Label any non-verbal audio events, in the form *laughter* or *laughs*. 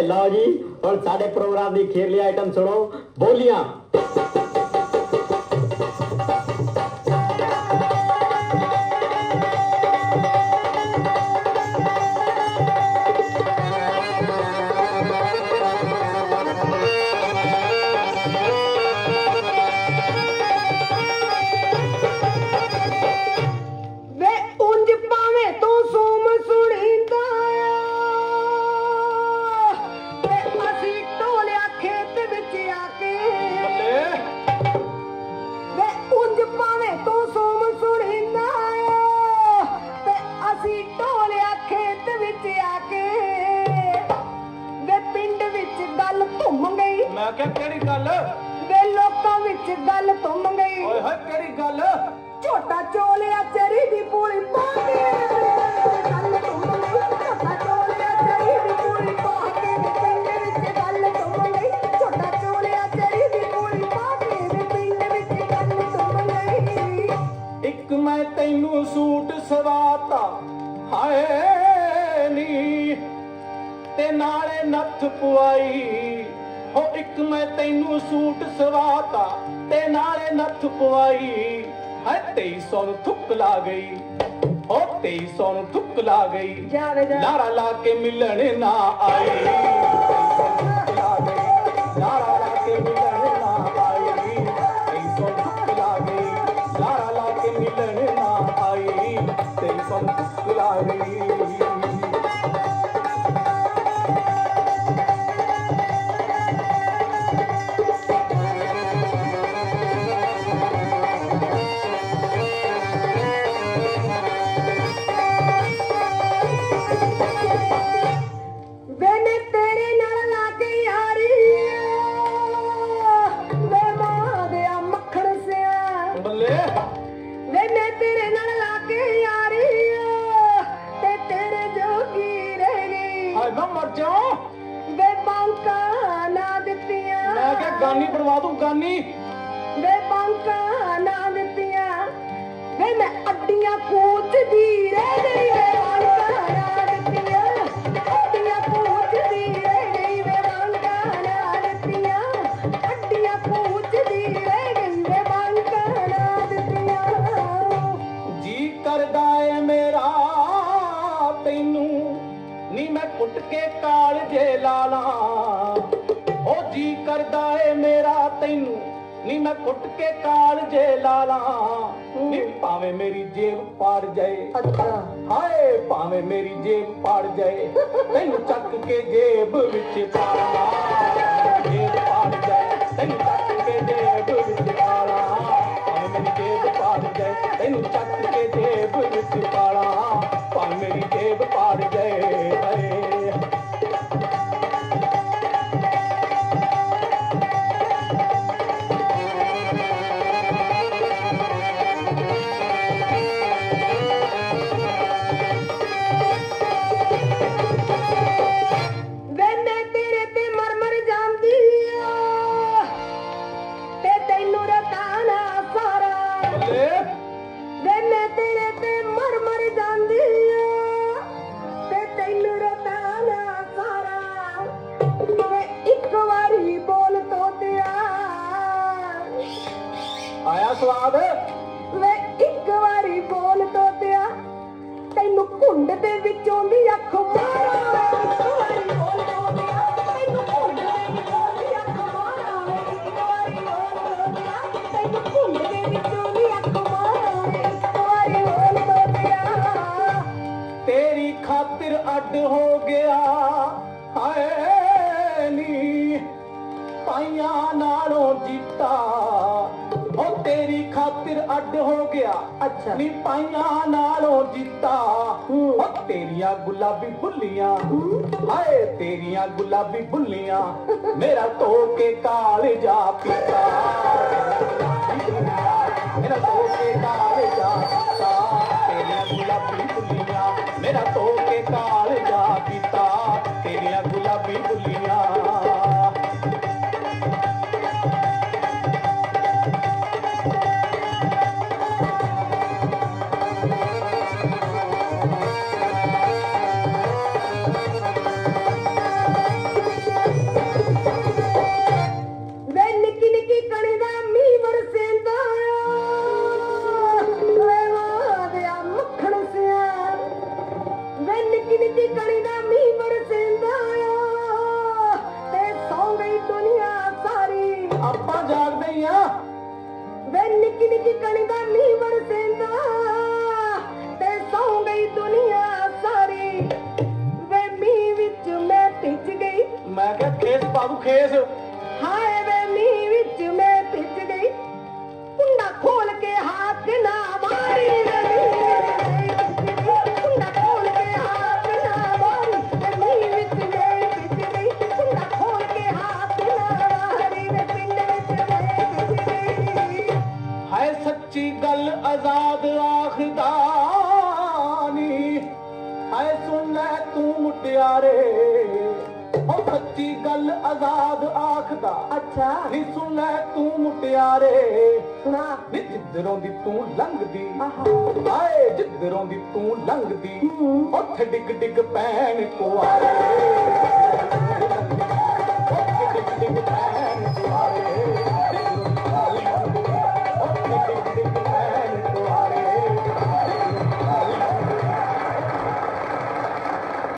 ਤੇ ਲਓ ਜੀ ਹੁਣ ਸਾਡੇ ਪ੍ਰੋਗਰਾਮ ਦੀ ਖੇਰਲੀ ਆਈਟਮ ਸੁਣੋ। ਬੋਲੀਆਂ। ਕਿਹਾ ਕਿਹੜੀ ਗੱਲ? ਵੇ ਲੋਕਾਂ ਵਿੱਚ ਗੱਲ ਧੁੰਮ ਗਈ। ਓਏ ਹੋਏ ਕਿਹੜੀ ਗੱਲ? ਝੋਟਾ ਚੋਲਿਆ ਚਰੀ ਦੀ ਪੂਰੀ ਪਾ ਕੇ ਗੱਲ ਧੁੰਮ ਗਈ ਝੋਟਾ ਚੋਲਿਆ ਚਰੀ ਦੀ ਪੂਰੀ ਪਾ ਕੇ ਵੇ। ਪਿੰਡ ਵਿੱਚ ਗੱਲ ਧੁੰਮ ਗਈ ਝੋਟਾ ਚੋਲਿਆ ਚਰੀ ਦੀ ਪੂਰੀ ਪਾ ਕੇ ਵੇ। ਪਿੰਡ ਵਿੱਚ ਗੱਲ ਧੁੰਮ ਗਈ। ਇੱਕ ਮੈਂ ਤੈਨੂੰ ਸੂਟ ਸਵਾਤਾ ਹਾਏ ਨੀ। ਤੇ ਨਾਲੇ ਨੱਥ ਪਵਾਈ ਹੋ ਇੱਕ ਮੈਂ ਤੈਨੂੰ ਸੂਟ ਸਵਾਤਾ ਤੇ ਨਾਲੇ ਨੱਥ ਪਵਾਈ। ਹੈ 2300 ਨੂੰ ਥੁੱਕ ਲਾ ਗਈ। ਹੋ 2300 ਨੂੰ ਥੁੱਕ ਲਾ ਗਈ। ਨਾਰਾ ਲਾ ਕੇ ਮਿਲਣ ਨਾ ਆਈ। ਗਾਨੀ ਬਣਵਾ ਦੂੰ ਗਾਨੀ। ਵੇ ਬਾਂਕਾ ਨਾ ਦਿੱਤੀਆਂ। ਵੇ ਮੈਂ ਅੱਡੀਆਂ ਕੂਚਦੀ ਰਹਿ ਗਈ ਤੈਨੂੰ ਨੀ ਮੈਂ ਕੁੱਟ ਕੇ ਕਾਲਜੇ ਲਾ ਲਾਂ। ਨੀ ਭਾਵੇਂ ਮੇਰੀ ਜੇਬ ਪਾੜ ਜਾਏ। ਅੱਛਾ। ਹਾਏ ਭਾਵੇਂ ਮੇਰੀ ਜੇਬ ਪਾੜ ਜਾਏ। *laughs* ਤੈਨੂੰ ਚੱਕ ਕੇ ਜੇਬ ਵਿੱਚ ਪਾ ਆਇਆ ਸਵਾਦ? ਵੇ ਇੱਕ ਵਾਰੀ ਬੋਲ ਤੋਤਿਆ। ਤੈਨੂੰ ਘੁੰਡ ਦੇ ਵਿੱਚੋਂ ਦੀ ਅੱਖ ਮਾਰਾਂ। ਇੱਕ ਵਾਰੀ ਬੋਲ ਤੋਤਿਆ। ਤੈਨੂੰ ਘੁੰਡ ਦੇ ਵਿੱਚੋਂ ਦੀ ਅੱਖ ਮਾਰਾਂ। ਇੱਕ ਵਾਰੀ ਬੋਲ ਤੋਤਿਆ। ਤੈਨੂੰ ਘੁੰਡ ਦੇ ਵਿੱਚੋਂ ਦੀ ਅੱਖ ਮਾਰਾਂ। ਇੱਕ ਵਾਰੀ ਬੋਲ ਤੋਤਿਆ। ਤੇਰੀ ਖਾਤਰ ਅੱਡ ਹੋ ਗਿਆ। ਹਾਏ ਨੀ ਪਾਈਆਂ ਨਾਲੋਂ ਜੀਤਾ। ਅੱਡ ਹੋ ਗਿਆ। ਅੱਛਾ। ਨੀ ਪਾਈਆਂ ਨਾਲੋਂ ਜੀਤਾ। ਉਹ ਤੇਰੀਆਂ ਗੁਲਾਬੀ ਬੁੱਲੀਆਂ। ਹਾਏ ਤੇਰੀਆਂ ਗੁਲਾਬੀ ਬੁੱਲੀਆਂ। ਮੇਰਾ ਧੋ ਕੇ ਕਾਲ ਜਾ ਪੀਤਾ। ਆਪਾਂ ਜਾਗਦੇ ਹੀ ਆ। ਵੇ ਨਿੱਕੀ ਨਿੱਕੀ ਕਣੀ ਦਾ ਮੀਂਹ ਬਰਸਿੰਦਾ ਤੇ ਸੌ ਗਈ ਦੁਨੀਆ ਸਾਰੀ। ਵੇ ਮੀਂਹ ਵਿੱਚ ਮੈਂ ਭਿੱਜ ਗਈ। ਮੈਂ ਕਿਹਾ ਖੇਸ ਪਾਉ ਖੇਸ ਹਾਏ ਸੱਚੀ ਗੱਲ ਆਜ਼ਾਦ ਆਖਦਾ ਨੀ ਹੈ ਸੁਣ ਲੈ ਤੂੰ ਮੁਟਿਆਰੇ। ਉਹ ਸੱਚੀ ਗੱਲ ਆਜ਼ਾਦ ਆਖਦਾ। ਅੱਛਾ। ਨੀ ਸੁਣ ਲੈ ਤੂੰ ਮੁਟਿਆਰੇ। ਸੁਣਾ। ਨੀ ਜਿੱਧਰੋਂ ਦੀ ਤੂੰ ਲੰਘਦੀ। ਆਹਾ। ਹਾਏ ਜਿੱਧਰੋਂ ਦੀ ਤੂੰ ਲੰਘਦੀ। ਉੱਥੇ ਡਿੱਗ ਡਿੱਗ ਪੈਣ ਕੁਆਰੇ।